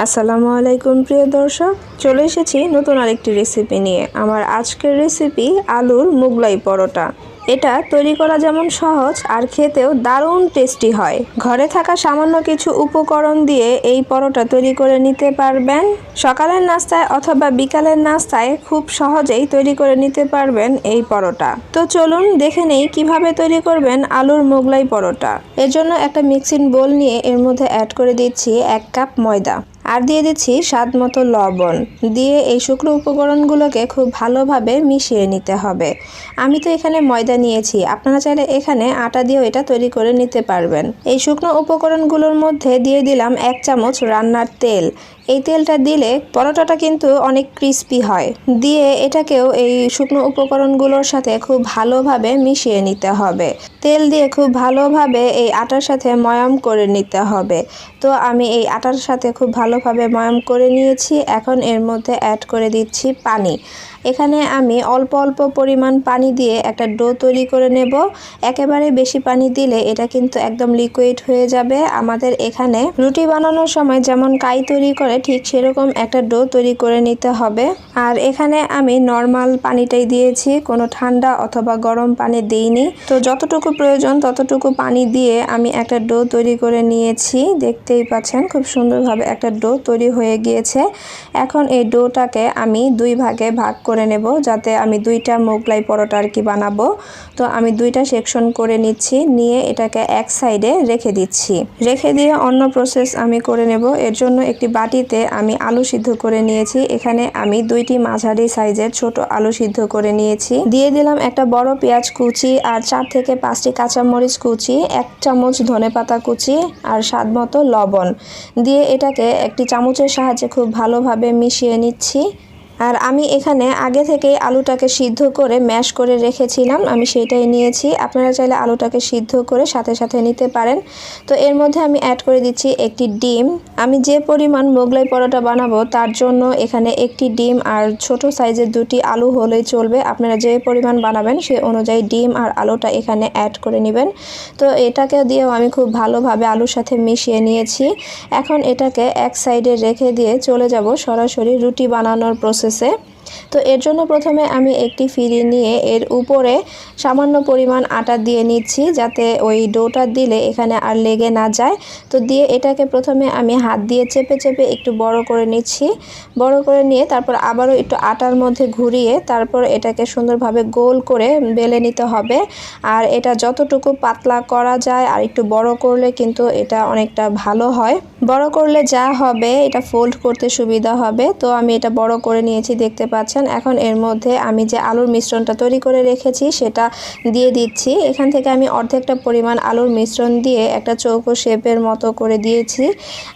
আসসালামু আলাইকুম, প্রিয় দর্শক। চলে এসেছি নতুন আরেকটি রেসিপি নিয়ে। আমার আজকের রেসিপি আলুর মুগলাই পরোটা। এটা তৈরি করা যেমন সহজ, আর খেতেও দারুণ টেস্টি হয়। ঘরে থাকা সামান্য কিছু উপকরণ দিয়ে এই পরোটা তৈরি করে নিতে পারবেন। সকালের নাস্তায় অথবা বিকালের নাস্তায় খুব সহজেই তৈরি করে নিতে পারবেন এই পরোটা। তো চলুন দেখে নেই কীভাবে তৈরি করবেন আলুর মোগলাই পরোটা। এর জন্য একটা মিক্সিং বোল নিয়ে এর মধ্যে অ্যাড করে দিচ্ছি এক কাপ ময়দা। আর দিয়ে দিচ্ছি স্বাদ মতো লবণ। দিয়ে এই শুকনো উপকরণগুলোকে খুব ভালোভাবে মিশিয়ে নিতে হবে। আমি তো এখানে ময়দা নিয়েছি। আপনারা চাইলে এখানে আটা দিয়েও এটা তৈরি করে নিতে পারবেন। এই শুকনো উপকরণগুলোর মধ্যে দিয়ে দিলাম এক চামচ রান্নার তেল। এই তেলটা দিলে পরোটাটা কিন্তু অনেক ক্রিস্পি হয়। দিয়ে এটাকেও এই শুকনো উপকরণগুলোর সাথে খুব ভালোভাবে মিশিয়ে নিতে হবে। তেল দিয়ে খুব ভালোভাবে এই আটার সাথে ময়াম করে নিতে হবে। তো আমি এই আটার সাথে খুব ভালোভাবে ময়াম করে নিয়েছি। এখন এর মধ্যে অ্যাড করে দিচ্ছি পানি। এখানে আমি অল্প অল্প পরিমাণ পানি দিয়ে একটা ডো তৈরি করে নেব। একেবারে বেশি পানি দিলে এটা কিন্তু একদম লিকুইড হয়ে যাবে। আমাদের এখানে রুটি বানানোর সময় যেমন কাই তৈরি করে, ঠিক সেরকম একটা ডো তৈরি করে নিতে হবে। আর এখানে আমি নর্মাল পানিটাই দিয়েছি, কোনো ঠান্ডা অথবা গরম পানি দিইনি। তো যতটুকু প্রয়োজন ততটুকু পানি দিয়ে আমি একটা ডো তৈরি করে নিয়েছি। দেখতেই পাচ্ছেন খুব সুন্দরভাবে একটা ডো তৈরি হয়ে গিয়েছে। এখন এই ডোটাকে আমি দুই ভাগে ভাগ করে নেব যাতে আমি দুইটা মোগলাই পরোটা আর কি বানাবো। তো আমি দুইটা সেকশন করে নিচ্ছি, নিয়ে এটাকে এক সাইডে রেখে দিচ্ছি। রেখে দিয়ে অন্য প্রসেস আমি করে নেব। এর জন্য একটি বাটিতে আমি আলু সিদ্ধ করে নিয়েছি। এখানে আমি দুইটি মাঝারি সাইজের ছোট আলু সিদ্ধ করে নিয়েছি। দিয়ে দিলাম একটা বড় পেঁয়াজ কুচি আর চার থেকে পাঁচটি কাঁচামরিচ কুচি, এক চামচ ধনেপাতা কুচি আর স্বাদ মতো লবণ। দিয়ে এটাকে একটি চামচের সাহায্যে খুব ভালোভাবে মিশিয়ে নিচ্ছি। আর আমি এখানে আগে থেকেই আলুটাকে সিদ্ধ করে ম্যাশ করে রেখেছিলাম। আমি সেটাই নিয়েছি। আপনারা চাইলে আলুটাকে সিদ্ধ করে সাথে সাথে নিতে পারেন। তো এর মধ্যে আমি অ্যাড করে দিচ্ছি একটি ডিম। আমি যে পরিমাণ মোগলাই পরোটা বানাবো, তার জন্য এখানে একটি ডিম আর ছোট সাইজের দুটি আলু হলেই চলবে। আপনারা যে পরিমাণ বানাবেন সেই অনুযায়ী ডিম আর আলুটা এখানে অ্যাড করে নেবেন। তো এটাকে দিয়েও আমি খুব ভালোভাবে আলুর সাথে মিশিয়ে নিয়েছি। এখন এটাকে এক সাইডে রেখে দিয়ে চলে যাব সরাসরি রুটি বানানোর প্রসেসে হয়েছে তো এর জন্য প্রথমে আমি একটি ফিরি নিয়ে এর উপরে সামান্য পরিমাণ আটা দিয়ে নিচ্ছি, যাতে ওই ডোটা দিলে এখানে আর লেগে না যায়। তো দিয়ে এটাকে প্রথমে আমি হাত দিয়ে চেপে চেপে একটু বড় করে নিচ্ছি। বড় করে নিয়ে তারপর আবারও একটু আটার মধ্যে ঘুরিয়ে তারপর এটাকে সুন্দরভাবে গোল করে বেলে নিতে হবে। আর এটা যতটুকু পাতলা করা যায় আর একটু বড় করলে কিন্তু এটা অনেকটা ভালো হয়। বড় করলে যা হবে, এটা ফোল্ড করতে সুবিধা হবে। তো আমি এটা বড় করে নিয়েছি, দেখতে পাচ্ছেন। এখন এর মধ্যে আমি যে আলুর মিশ্রণটা তৈরি করে রেখেছি, সেটা দিয়ে দিচ্ছি। এখান থেকে আমি অর্ধেকটা পরিমাণ আলুর মিশ্রণ দিয়ে একটা চৌকো শেপের মতো করে দিয়েছি।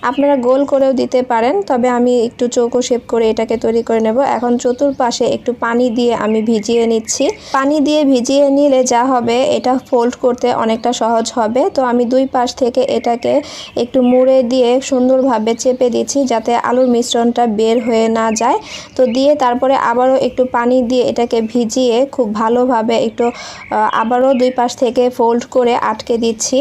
আপনারা গোল করেও দিতে পারেন, তবে আমি একটু চৌকো শেপ করে এটাকে তৈরি করে নেব। এখন চতুর্পাশে একটু পানি দিয়ে আমি ভিজিয়ে নিচ্ছি। পানি দিয়ে ভিজিয়ে নিলে যা হবে, এটা ফোল্ড করতে অনেকটা সহজ হবে। তো আমি দুই পাশ থেকে এটাকে একটু মুড়ে দিয়ে সুন্দরভাবে চেপে দিচ্ছি, যাতে আলুর মিশ্রণটা বের হয়ে না যায়। তো দিয়ে তারপরে আবারও একটু পানি দিয়ে এটাকে ভিজিয়ে খুব ভালোভাবে একটু আবারও দুই পাশ থেকে ফোল্ড করে আটকে দিচ্ছি।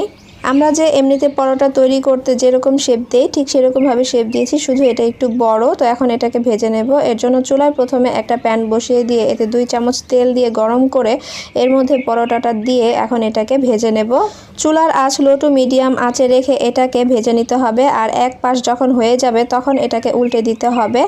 আমরা যে এমনিতে পরোটা তৈরি করতে যেরকম শেপ দিই, ঠিক সেরকমভাবে শেপ দিয়েছি। শুধু এটা একটু বড়, তো এখন এটাকে ভেজে নেব। এর জন্য চুলায় প্রথমে একটা প্যান বসিয়ে দিয়ে এতে দুই চামচ তেল দিয়ে গরম করে এর মধ্যে পরোটাটা দিয়ে এখন এটাকে ভেজে নেব। চুলার আঁচ লো টু মিডিয়াম আঁচে রেখে এটাকে ভেজে নিতে হবে আর এক পাশ যখন হয়ে যাবে তখন এটাকে উল্টে দিতে হবে।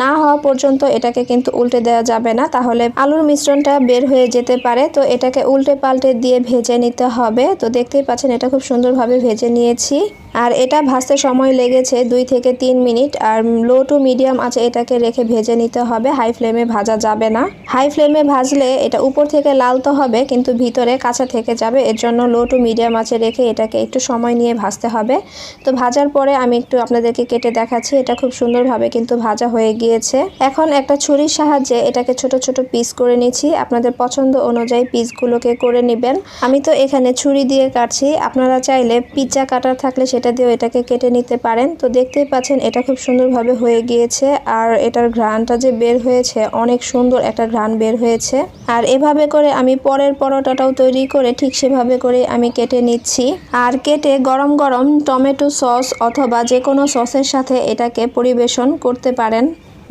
না হওয়া পর্যন্ত এটাকে কিন্তু উল্টে দেওয়া যাবে না, তাহলে আলুর মিশ্রণটা বের হয়ে যেতে পারে। তো এটাকে উল্টে পাল্টে দিয়ে ভেজে নিতে হবে। তো দেখতেই পাচ্ছেন এটা খুব সুন্দরভাবে ভেজে নিয়েছি। আর এটা ভাজতে সময় লেগেছে দুই থেকে তিন মিনিট। আর লো টু মিডিয়াম আছে এটাকে রেখে ভেজে নিতে হবে। হাই ফ্লেমে ভাজা যাবে না। হাই ফ্লেমে ভাজলে এটা উপর থেকে লাল তো হবে, কিন্তু ভিতরে কাঁচা থেকে যাবে। এর জন্য লো টু মিডিয়াম আছে রেখে এটাকে একটু সময় নিয়ে ভাজতে হবে। তো ভাজার পরে আমি একটু আপনাদেরকে কেটে দেখাচ্ছি। এটা খুব সুন্দরভাবে কিন্তু ভাজা হয়ে গিয়েছে। এখন একটা ছুরির সাহায্যে এটাকে ছোট ছোট পিস করে নিচ্ছি। আপনাদের পছন্দ অনুযায়ী পিসগুলোকে করে নেবেন। আমি তো এখানে ছুরি দিয়ে কাটছি। আপনারা চাইলে পিৎজা কাটার থাকলে সেটা দিয়েও এটাকে কেটে নিতে পারেন। তো দেখতেই পাচ্ছেন, এটা খুব সুন্দরভাবে হয়ে গিয়েছে। আর এটার ঘ্রাণটা যে বের হয়েছে, অনেক সুন্দর একটা ঘ্রাণ বের হয়েছে। আর এভাবে করে আমি পরের পরোটাটাও তৈরি করে ঠিক সেভাবে করে আমি কেটে নিচ্ছি। আর কেটে গরম গরম টমেটো সস অথবা যে কোনো সসের সাথে এটাকে পরিবেশন করতে পারেন।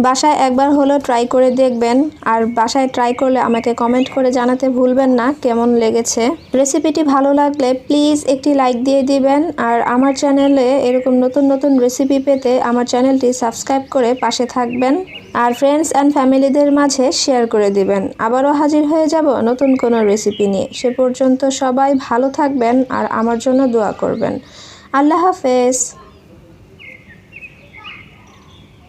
বাসায় একবার হলো ট্রাই করে দেখবেন। আর বাসায় ট্রাই করলে আমাকে কমেন্ট করে জানাতে ভুলবেন না, কেমন লেগেছে? রেসিপিটি ভালো লাগলে প্লিজ একটি লাইক দিয়ে দিবেন। আর আমার চ্যানেলে এরকম নতুন নতুন রেসিপি পেতে আমার চ্যানেলটি সাবস্ক্রাইব করে পাশে থাকবেন। আর ফ্রেন্ডস অ্যান্ড ফ্যামিলিদের মাঝে শেয়ার করে দিবেন। আবারও হাজির হয়ে যাব নতুন কোনো রেসিপি নিয়ে। সে পর্যন্ত সবাই ভালো থাকবেন আর আমার জন্য দোয়া করবেন। আল্লাহ হাফেজ।